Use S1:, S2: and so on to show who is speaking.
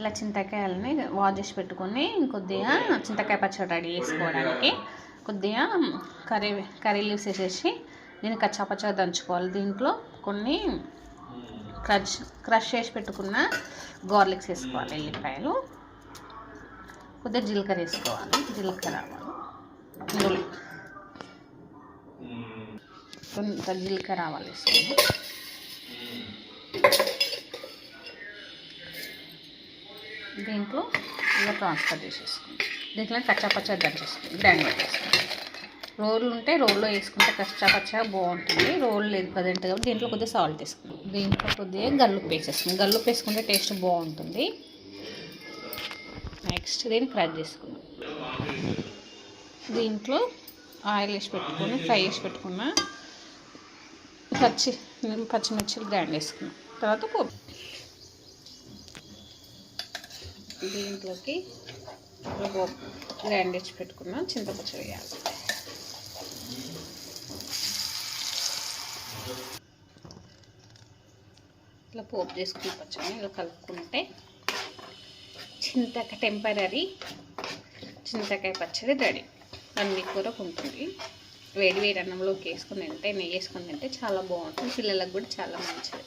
S1: ఇలా చింతకాయలని వాష్ చేసి పెట్టుకొని కొద్దిగా చింతకాయ పచ్చడి రెడీ చేసుకోవడానికి కొద్దిగా కర్రీ కర్రీ లీవ్స్ వేసేసి దీన్ని కచ్చాపచ్చగా దంచుకోవాలి. దీంట్లో కొన్ని క్రష్ క్రష్ చేసి పెట్టుకున్న గార్లిక్స్ వేసుకోవాలి ఎల్లిపాయలు. కొద్దిగా జీలకర్ర వేసుకోవాలి జీలకర్ర ఆవాలు ఇందులో కొంత జీలకర్ర ఆవాలు వేసుకోవాలి. దీంట్లో ఇలా ట్రాన్స్ఫర్ చేసేసుకుంటాం దీంట్లో కచ్చాపచ్చా దంచేసుకుంటాం గ్రైండ్ పెట్టేసుకుంటాం రోల్ ఉంటే రోల్లో వేసుకుంటే కచ్చాపచ్చా బాగుంటుంది. రోల్ లేదు కదంటే కాబట్టి దీంట్లో కొద్దిగా సాల్ట్ వేసుకుంటాం దీంట్లో కొద్దిగా గల్లుప్పు వేసేసుకుంటాం గల్లుప్పు వేసుకుంటే టేస్ట్ బాగుంటుంది. నెక్స్ట్ దీన్ని ఫ్రై చేసుకుందాం దీంట్లో ఆయిల్ వేసి పెట్టుకొని ఫ్రై చేసి పెట్టుకున్న పచ్చి పచ్చిమిర్చిలు గ్రైండ్ వేసుకున్నాం తర్వాత పోపు. దీంట్లోకి గ్రైండ్ చేసి పెట్టుకున్న చింతపచ్చ వేయాలి. ఇలా పోపు చేసుకున్న పచ్చని ఇలా కలుపుకుంటే చింతక టెంపరీ చింతకాయ పచ్చడి రెడీ. అన్ని కూరకు ఉంటుంది. వేడి వేడి అన్నంలోకి వేసుకుని తింటే నెయ్యి వేసుకుని తింటే చాలా బాగుంటుంది. పిల్లలకు కూడా చాలా మంచిది.